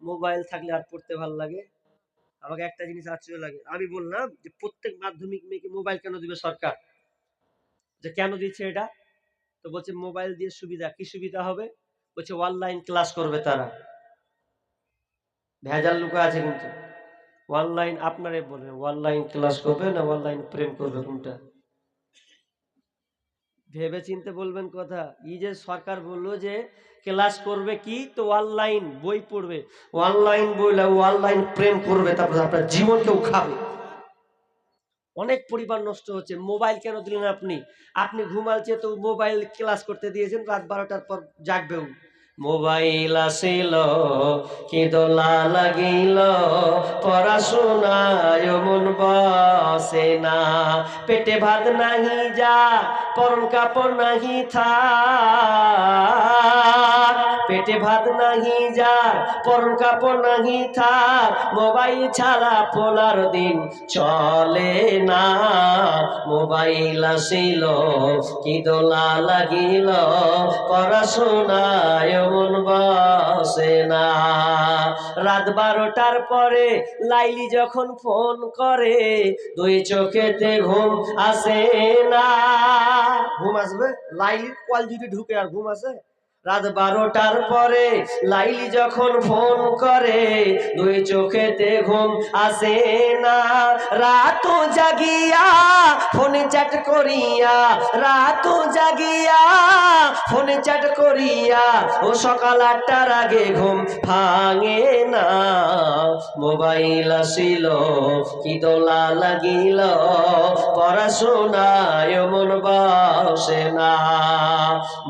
Mobile থাকলে আর পড়তে ভালো লাগে। আমাকে একটা জিনিস আশ্চর্য লাগে। আমি বললাম যে, প্রত্যেক মাধ্যমিক মেয়েকে মোবাইল কেন দিবে সরকার? যে, কেন দিচ্ছে এটা? তো বলছে, মোবাইল দিয়ে সুবিধা, কি সুবিধা হবে? বলছে অনলাইন ক্লাস করবে তারা। ভেজাল লুকা আছে কিন্তু। অনলাইন আপনারে বলবেন অনলাইন ক্লাস করবে না অনলাইন প্রেম করবে কোনটা ভেবে চিনতে বলবেন কথা। এই যে সরকার বলল যে, ক্লাস করবে কি? তো অনলাইন বই পড়বে। অনলাইন বই অনলাইন প্রেম করবে, তারপরে আপনার জীবনকেও খাবে। অনেক পরিবার নষ্ট হচ্ছে। মোবাইল কেন দিলেন আপনি? আপনি ঘুমালছে তো মোবাইল ক্লাস করতে দিয়েছেন, রাত বারোটার পর জাগবেও। মোবাইল আসিল, কি দোলা লাগিল, পড়াশোনায় মন বসে না। পেটে ভাত নাহি যা, পরন কাপড় নাহি থা পেটে ভাত নাহি যা, পরন কাপড় নাহি থাক। মোবাইল ছাড়া পোলার দিন চলে না। মোবাইল আসিল, কি দোলা লাগিল, পড়াশোনায় মন বসে না? রাত বারোটার পরে লাইলি যখন ফোন করে, দুই চোখেতে ঘুম আসে না। ঘুম আসবে? লাইলি কল যদি ঢুকে আর ঘুম আসে? রাত বারোটার পরে লাইলি যখন ফোন করে, দুই চোখেতে ঘুম আসে না। রাত জাগিয়া ফোনে চ্যাট করিয়া রাত জাগিয়া ফোনে চ্যাট করিয়া, ও সকাল আটটার আগে ঘুম ভাঙে না। মোবাইল আসিল, কি দোলা লাগিল, পড়াশোনায় মন বসে না।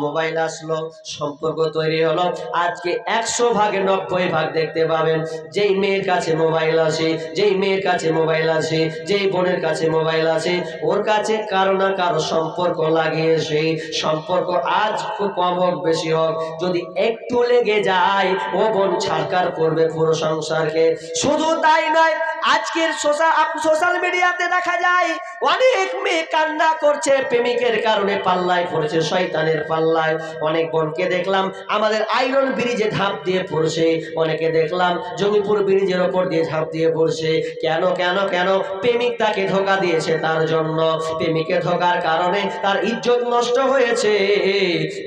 মোবাইল আসলো সম্পর্ক তৈরি হলো। আজকে একশো ভাগে নব্বই ভাগ দেখতে পাবেন। যেই মেয়ের কাছে মোবাইল আছে যেই মেয়ের কাছে মোবাইল আছে যেই বোনের কাছে মোবাইল আছে ওর কাছে কারও না কারও সম্পর্ক লাগিয়ে সেই সম্পর্ক আজ খুব কম হোক, বেশি হোক। যদি একটু লেগে যায়, ও বোন ছাড়কার করবে পুরো সংসারকে। শুধু তাই নয়, আজকের সোশ্যাল সোশ্যাল মিডিয়াতে দেখা যায় অনেক মেয়ে কান্না করছে, প্রেমিকের কারণে পাল্লায় পড়েছে, শয়তানের পাল্লায়। অনেক বোনকে দেখলাম, আমাদের আইরন ব্রিজে ঝাঁপ দিয়ে পড়ছে। অনেকে দেখলাম জমিপুর ব্রিজের ওপর দিয়ে ঝাঁপ দিয়ে পড়ছে। কেন কেন কেন? প্রেমিক তাকে ধোকা দিয়েছে তার জন্য। প্রেমিকে ধোকার কারণে তার ইজ্জত নষ্ট হয়েছে।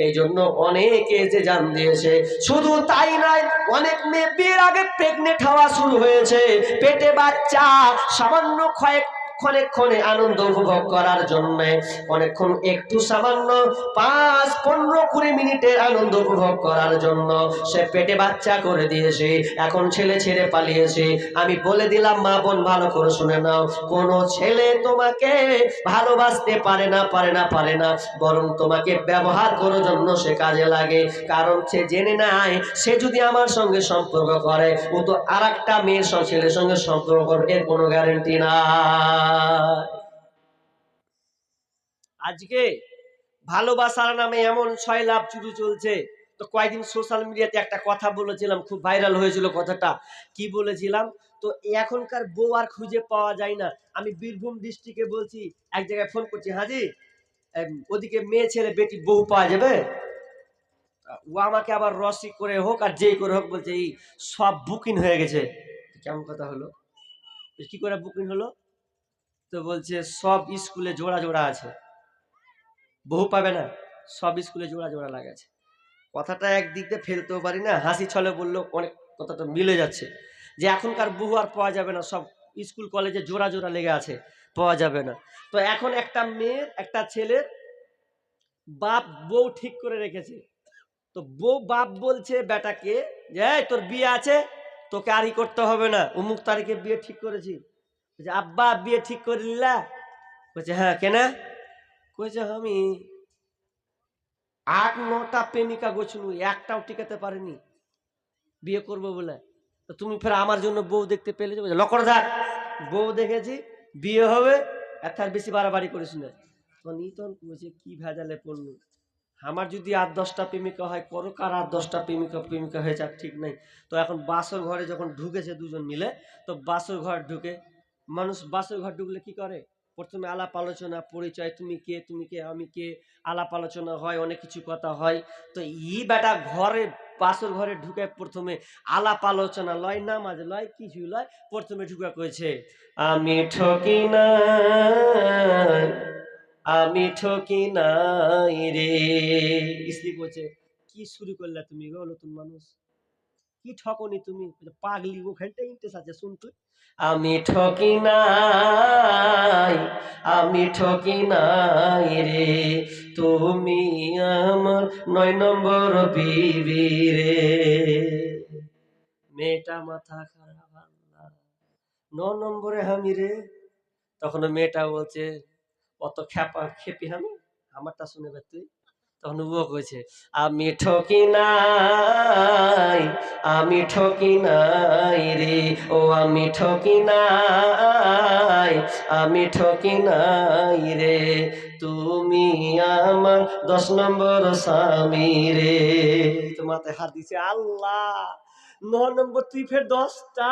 এই জন্য অনেকে যে জান দিয়েছে। শুধু তাই নয়, অনেক মেয়ে বিয়ের আগে প্রেগনেন্ট হওয়া শুরু হয়েছে। পেটে বাচ্চা, সামান্য কয়েক ক্ষণে আনন্দ উপভোগ করার জন্য অনেকক্ষণ একটু সামান্য পাঁচ, পনেরো, কুড়ি মিনিটের আনন্দ উপভোগ করার জন্য সে পেটে বাচ্চা করে দিয়েছে, এখন ছেলে ছেড়ে পালিয়েছে। আমি বলে দিলাম, মা বোন, ভালো করে শুনে নাও। কোনো ছেলে তোমাকে ভালোবাসতে পারে না পারে না পারে না। বরং তোমাকে ব্যবহার করার জন্য সে কাজে লাগে। কারণ সে জেনে নেয়, সে যদি আমার সঙ্গে সম্পর্ক করে, ও তো আর একটা মেয়ের ছেলের সঙ্গে সম্পর্ক করবে, এর কোনো গ্যারেন্টি না আজকে ভালোবাসার নামে এমন ছয় লাভ চুরি চলছে। তো কয়েকদিন সোশ্যাল মিডিয়াতে একটা কথা বলেছিলাম, খুব ভাইরাল হয়েছিল কথাটা। কি বলেছিলাম? তো এখনকার বউ আর খুঁজে পাওয়া যায় না। আমি বীরভূম ডিস্ট্রিক্টে বলছি, এক জায়গায় ফোন করছি, হাজি ওদিকে মেয়ে, ছেলে, বেটি, বউ পাওয়া যাবে? ও আমাকে আবার রসি করে হোক আর যেই করে হোক বলছে, এই সব বুকিং হয়ে গেছে। কেমন কথা হলো? কি করে বুকিং হলো? তো বলছে সব স্কুলে জোড়া জোড়া আছে। বহু পাবে না? সব স্কুলে জোড়া জোড়া লাগাছে কথাটা একদিক দিয়ে ফেলতেও পারি না হাসি ছলে বলল অনেক কথাটা মিলে যাচ্ছে। যে এখনকার বহু আর পাওয়া যাবে না সব স্কুল কলেজে জোড়া জোড়া লেগে আছে পাওয়া যাবে না। তো এখন একটা মেয়ের একটা ছেলের বাপ বউ ঠিক করে রেখেছে। তো বউ বাপ বলছে বেটাকে যে "এই, তোর বিয়ে আছে তোকে আরই করতে হবে না অমুক তারিখে বিয়ে ঠিক করেছি। বলছে আব্বা বিয়ে ঠিক করে নিলা? বলছে হ্যাঁ কেন? কইছে আমি আট নটা প্রেমিকা গোছনু একটাও টিকাতে পারেনি। বিয়ে করব বলে। তুমি ফের আমার জন্য বউ দেখতে পেলে বলছে, লকড় বউ দেখেছি বিয়ে হবে আর তার বেশি বাড়াবাড়ি করিস না। তো নিতন বলছে কি ভেজালে পড়ল। আমার যদি আট দশটা প্রেমিকা হয় করো কার আট দশটা প্রেমিকা প্রেমিকা হয়েছে যাক ঠিক নাই। তো এখন বাসর ঘরে যখন ঢুকেছে দুজন মিলে তো বাসর ঘর ঢুকে মানুষ বাসর ঘর ঢুকলে কি করে? প্রথমে আলাপ আলোচনা, পরিচয়, তুমি কে তুমি কে, আমি কে, আলাপ আলোচনা হয়, অনেক কিছু কথা হয়। তো ই বেটা ঘরে পাশর ঘরে ঢুকে প্রথমে আলাপ আলোচনা, লয় নামাজ লয় কিছু, লয় প্রথমে ঢুকে কয়েছে আমি ঠকি নাই, আমি ঠকি নাই রে। স্ত্রী বলছে কি শুরু করলে তুমি গো নতুন মানুষ? কি ঠকনি তুমি? পাগলি ওখানটা ইন্টারেস্ট আছে, শুন তুই। আমি ঠকি নাই, আমি ঠকি নাই রে। তুমি আমার নয় নম্বর বিবি রে। মেয়েটা মাথা খারাপ ন নম্বরে আমি রে। তখন মেয়েটা বলছে, অত খেপা খেপি আমি? আমারটা শুনে তুই। তখন ও আমি ঠকি নাই, আমি ঠকি নাই রে। ও, আমি ঠকি নাই, আমি ঠকি নাই রে। তুমি আমার দশ নম্বর স্বামী রে। তোমাতে হাত দিছে আল্লাহ। ন নম্বর তুই ফের দশটা।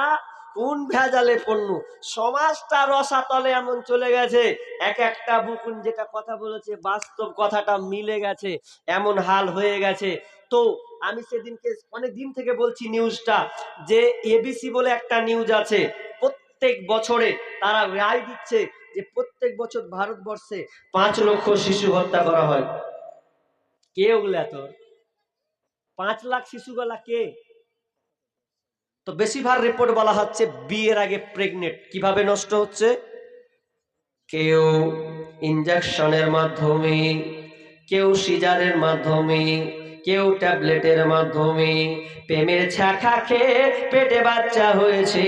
কোন ভেজালে পণ্য? সমাজটা রসাতলে এমন চলে গেছে, এক একটা বুকুন যেটা কথা বলেছে, বাস্তব কথাটা মিলে গেছে, এমন হাল হয়ে গেছে। তো আমি সেদিনকে অনেক দিন থেকে বলছি নিউজটা, যে এবিসি বলে একটা নিউজ আছে, প্রত্যেক বছরে তারা রায় দিচ্ছে যে প্রত্যেক বছর ভারতবর্ষে পাঁচ লক্ষ শিশু হত্যা করা হয়। কে ওগুলা তোর? পাঁচ লাখ শিশু শিশুগুলা কে? তো বেশিরভাগ রিপোর্ট বলা হচ্ছে বিয়ের আগে প্রেগনেন্ট কীভাবে নষ্ট হচ্ছে? কেউ ইনজেকশনের মাধ্যমে, কেউ সিজারের মাধ্যমে কেউ ট্যাবলেটের মাধ্যমে প্রেমের ছাখা খেয়ে পেটে বাচ্চা হয়েছে।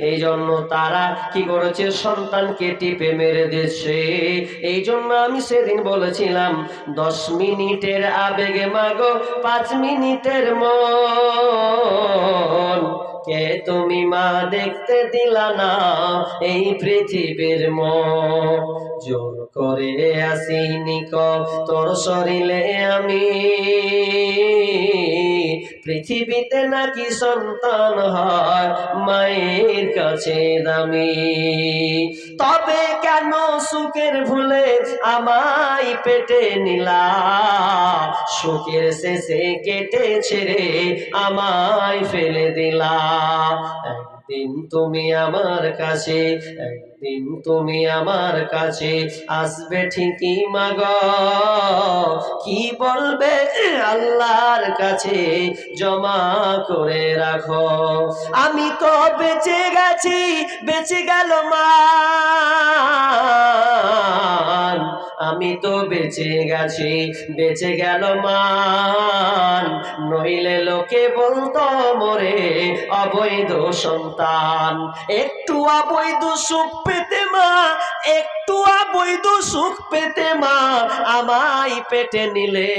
এই জন্য তারা কি করেছে? সন্তানকে টিপে মেরে দিচ্ছে। এই জন্য আমি সেদিন বলেছিলাম, দশ মিনিটের আবেগে মাগো, পাঁচ মিনিটের মন। কে তুমি মা দেখতে দিলা না এই পৃথিবীর মন? জোর করে আসিনি তোর শরীরে আমি। পৃথিবীতে নাকি সন্তান হয়, মায়ের কাছে দামি। তবে কেন সুখের ভুলে আমায় পেটে নিলা? সুখের শেষে কেটে ছেড়ে আমায় ফেলে দিলা। একদিন তুমি আমার কাছে, একদিন তুমি আমার কাছে আসবে ঠিকই মাগ। কি বলবে আল্লাহর কাছে জমা করে রাখো। আমি তো বেঁচে গেছি, বেঁচে গেল মান আমি তো বেঁচে গেছি, বেঁচে গেল মান। নইলে লোকে বলতো, মরে অবৈধ সন্তান। একটু অবৈধ সুখ পেতে মা একটু অবৈধ সুখ পেতে মা আমায় পেটে নিলে।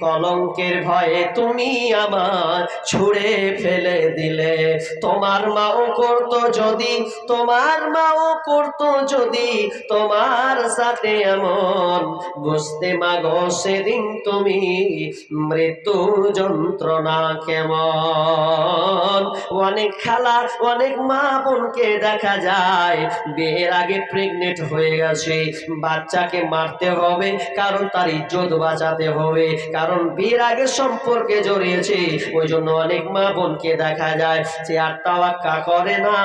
কলঙ্কের ভয়ে তুমি আমার ছুড়ে ফেলে দিলে। তোমার মাও করতো যদি, তোমার মাও করতো যদি, তোমার সাথে এমন। বুঝতে মাগো সেদিন তুমি মৃত্যু যন্ত্রণা কেমন? অনেক খেলা, অনেক মা বোনকে দেখা যায়, বিয়ের আগে প্রেগনেন্ট হয়ে গেছে। বাচ্চাকে মারতে হবে, কারণ তার ইজ্জত বাঁচাতে হবে, কারণ বিয়ের আগে সম্পর্কে জড়িয়েছে। ওই জন্য অনেক মা বোনকে দেখা যায় যে আর তাওয়াক্কা করে না।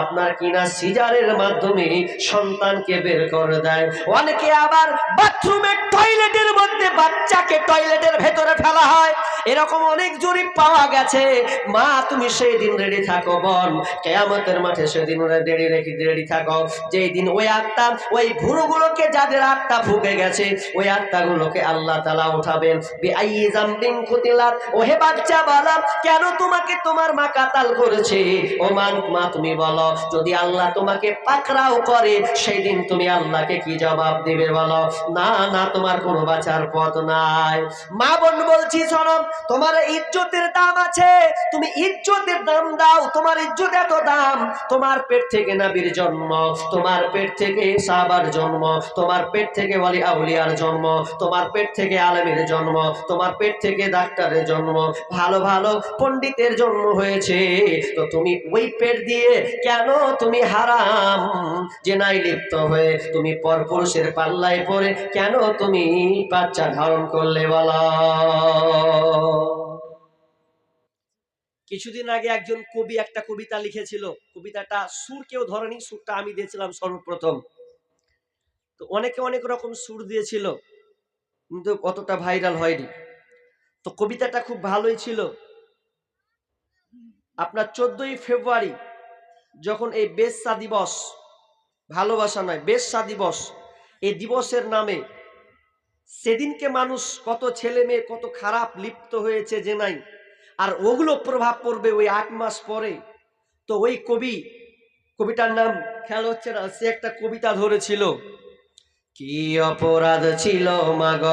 আপনার কিনা সিজারের মাধ্যমে সন্তানকে বের করে দেয়। অনেকে আবার বাথরুমের টয়লেটের মধ্যে বাচ্চাকে টয়লেটের ভেতরে ফেলা হয়। এরকম অনেক জরিপ পাওয়া গেছে। মা, তুমি সেই দিন রেডি থাকো বল কেয়ামতের মাঠে সেদিন রেডি রেখে রেডি থাকো। যেই দিন ওই আত্মা, ওই ভুরুগুলোকে যাদের আত্মা ফুকে গেছে, ওই আত্মাগুলোকে আল্লাহ তালা উঠাবেন। ওহে বাচ্চা বালা কেন তোমাকে তোমার মা কাতাল করেছে? ও মান মা, তুমি বলো, যদি আল্লাহ তোমাকে পাকড়াও করে সেই দিন তুমি আল্লাহকে কি জবাব দিবে বলো? না না, তোমার কোনো বাঁচার পথ নাই। মা বোন বলছি, শোনো, তোমার ইজ্জতের দাম আছে, তুমি ইজ্জতের দাম দাও, তোমার ইজ্জত এত দাম, তোমার পেট থেকে নাবির জন্ম, তোমার পেট থেকে সাবার জন্ম, তোমার পেট থেকে ওয়ালি আউলিয়ার জন্ম, তোমার পেট থেকে আলেমের জন্ম, তোমার পেট থেকে ডাক্তারের জন্ম, ভালো ভালো পণ্ডিতের জন্ম হয়েছে। তো তুমি ওই পেট দিয়ে কেন তুমি হারাম? জেনাই লিপ্ত হয়ে তুমি পরপুরুষের পাল্লায় পড়ে, কেন তুমি বাচ্চা ধারণ করলে বলা? কিছুদিন আগে একজন কবি একটা কবিতা লিখেছিল। কবিতাটা সুর কেউ ধরেনি, সুরটা আমি দিয়েছিলাম সর্বপ্রথম। তো অনেকে অনেক রকম সুর দিয়েছিল, কিন্তু অতটা ভাইরাল হয়নি। তো কবিতাটা খুব ভালোই ছিল। আপনার চোদ্দই ফেব্রুয়ারি যখন এই বেশ্যা দিবস, ভালোবাসা নয়, বেশ্যা দিবস, এই দিবসের নামে সেদিনকে মানুষ কত ছেলে মেয়ে কত খারাপ লিপ্ত হয়েছে যে নাই। আর ওগুলো প্রভাব পড়বে ওই আট মাস পরে। তো ওই কবি কবিতার নাম খেয়াল হচ্ছে না, সে একটা কবিতা ধরেছিল, কি অপরাধ ছিল মাগ?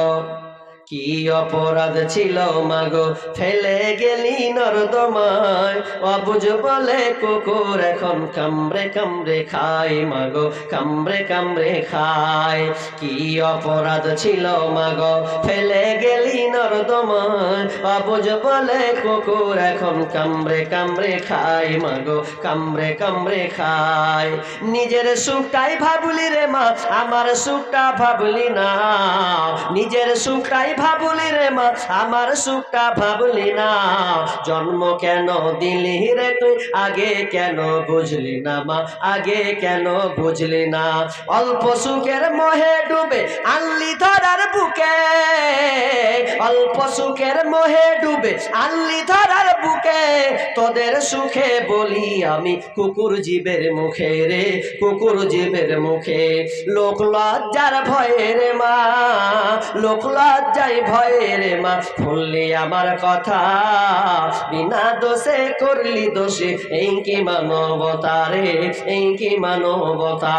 কি অপরাধ ছিল মাগো? ফেলে গেলি নর্দমায়। অবুঝ বলে কুকুর এখন কামড়ে কামড়ে খায় মাগো, কামড়ে কামড়ে খায়। কি অপরাধ ছিল মাগো? ফেলে গেলি নর্দমায়। অবুঝ বলে কুকুর এখন কামড়ে কামড়ে খায় মাগো, কামড়ে কামড়ে খায়। নিজের সুখটাই ভাবলি রে মা, আমার সুখটা ভাবলি না। নিজের সুখটাই ভাবলি রে মা আমার সুখটা ভাবলি না। জন্ম কেন দিলি রে তুই? আগে কেন বুঝলি না মা? আগে কেন বুঝলি না? অল্প সুখের মোহে ডুবে আনলি ধরার বুকে। অল্প সুখের মোহে ডুবে আনলি ধরার বুকে। তোদের সুখে বলি আমি কুকুর জীবের মুখে রে, কুকুর জীবের মুখে। লোক লজ্জার ভয়ে রে মা, লোক লজ্জায় ভয়ে রে মা শুনলি আমার কথা। বিনা দোষে করলি দোষে এই কি মানবতা রে এই কি মানবতা।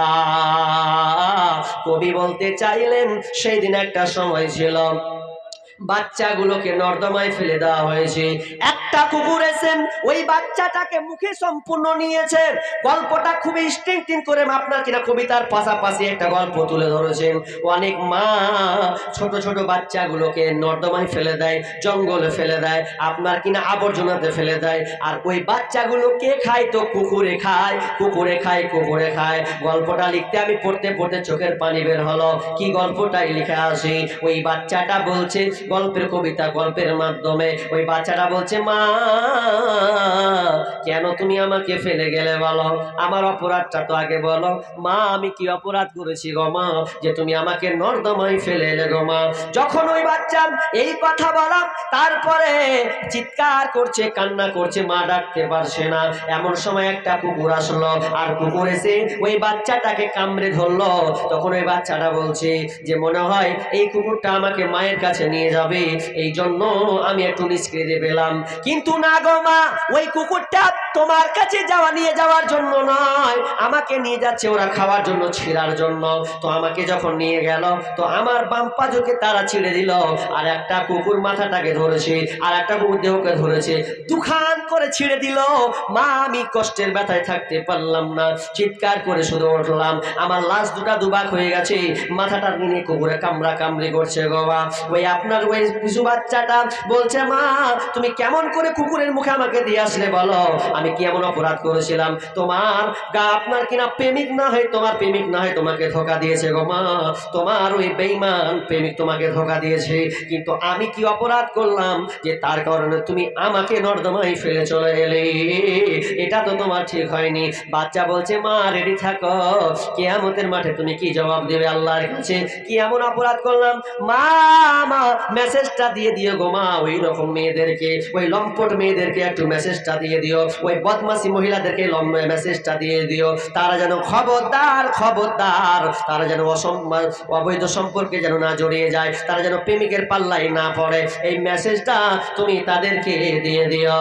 কবি বলতে চাইলেন, সেদিন একটা সময় ছিল বাচ্চাগুলোকে নর্দমায় ফেলে দেওয়া হয়েছে। একটা কুকুর এসেন ওই বাচ্চাটাকে মুখে সম্পূর্ণ নিয়েছেন গল্পটা খুবই স্টিংটিং করে আপনার কিনা কবিতার পাশাপাশি একটা গল্প তুলে ধরেছেন। অনেক মা ছোট ছোট বাচ্চাগুলোকে নর্দমায় ফেলে দেয়, জঙ্গলে ফেলে দেয়, আপনার কিনা আবর্জনাতে ফেলে দেয়। আর ওই বাচ্চাগুলো কে খায় তো কুকুরে খায় কুকুরে খায় কুকুরে খায়। গল্পটা লিখতে আমি পড়তে পড়তে চোখের পানি বের হলো। কি গল্পটাই লিখে আসি? ওই বাচ্চাটা বলছে গল্পের কবিতা গল্পের মাধ্যমে ওই বাচ্চাটা বলছে মা কেন তুমি আমাকে ফেলে গেলে বলো? আমার অপরাধটা তো আগে বলো। মা, আমি কি অপরাধ করেছি গো মা? যে তুমি আমাকে নর্দমায় ফেলে এলে গো মা। যখন ওই বাচ্চা এই কথা বলাম তারপরে চিৎকার করছে, কান্না করছে, মা ডাকতে পারছে না। এমন সময় একটা কুকুর আসলো, আর কুকুর এসে ওই বাচ্চাটাকে কামড়ে ধরলো। তখন ওই বাচ্চাটা বলছে যে, মনে হয় এই কুকুরটা আমাকে মায়ের কাছে নিয়ে যাবে। এই জন্য আমি একটু নিষ্কৃতি পেলাম। কিন্তু না গো মা, ওই কুকুরটা তোমার কাছে যাওয়া নিয়ে যাওয়ার জন্য নয়, আমাকে নিয়ে যাচ্ছে ওরা খাওয়ার জন্য, ছিঁড়ার জন্য। তো আমাকে যখন নিয়ে গেল, তো আমার বাম পাজকে তারা ছিঁড়ে দিল, আর একটা কুকুর মাথাটাকে ধরেছে, আর একটা কুকুর দেহকে ধরেছে। দুখান করে ছিঁড়ে দিল। মা, আমি কষ্টের ব্যথায় থাকতে পারলাম না। চিৎকার করে শুধু উঠলাম। আমার লাশ দুটা দুবাক হয়ে গেছে। মাথাটা নিয়ে কুকুরে কামড়া কামড়ি করছে গোবা ওই আপনার ওই শিশু বাচ্চাটা বলছে, মা, তুমি কেমন করে কুকুরের মুখে আমাকে দিয়ে আসলে বলো? আমি কি এমন অপরাধ করেছিলাম? তোমার গা আপনার কিনা প্রেমিক না হয়, তোমার প্রেমিক না হয় তোমাকে ধোকা দিয়েছে গো মা। তোমার ওই বেইমান প্রেমিক তোমাকে ধোকা দিয়েছে। কিন্তু আমি কি অপরাধ করলাম? যে তার কারণে তুমি আমাকে নর্দমায় ফেলে চলে এলে। এটা তো তোমার ঠিক হয়নি। বাচ্চা বলছে, মা রেডি থাকো। কেয়ামতের মাঠে তুমি কি জবাব দেবে আল্লাহর কাছে? কি এমন অপরাধ করলাম? মা মা মেসেজটা দিয়ে দিও গো মা। ওই রকম মেয়েদেরকে, ওই লম্পট মেয়েদেরকে একটু মেসেজটা দিয়ে দিও। ওই বদমাসি মহিলাদেরকে লম্বা মেসেজটা দিয়ে দিও। তারা যেন খবরদার খবরদার, তারা যেন অসম্মান, অবৈধ সম্পর্কে যেন না জড়িয়ে যায়, তারা যেন প্রেমিকের পাল্লায় না পড়ে। এই মেসেজটা তুমি তাদেরকে দিয়ে দিও।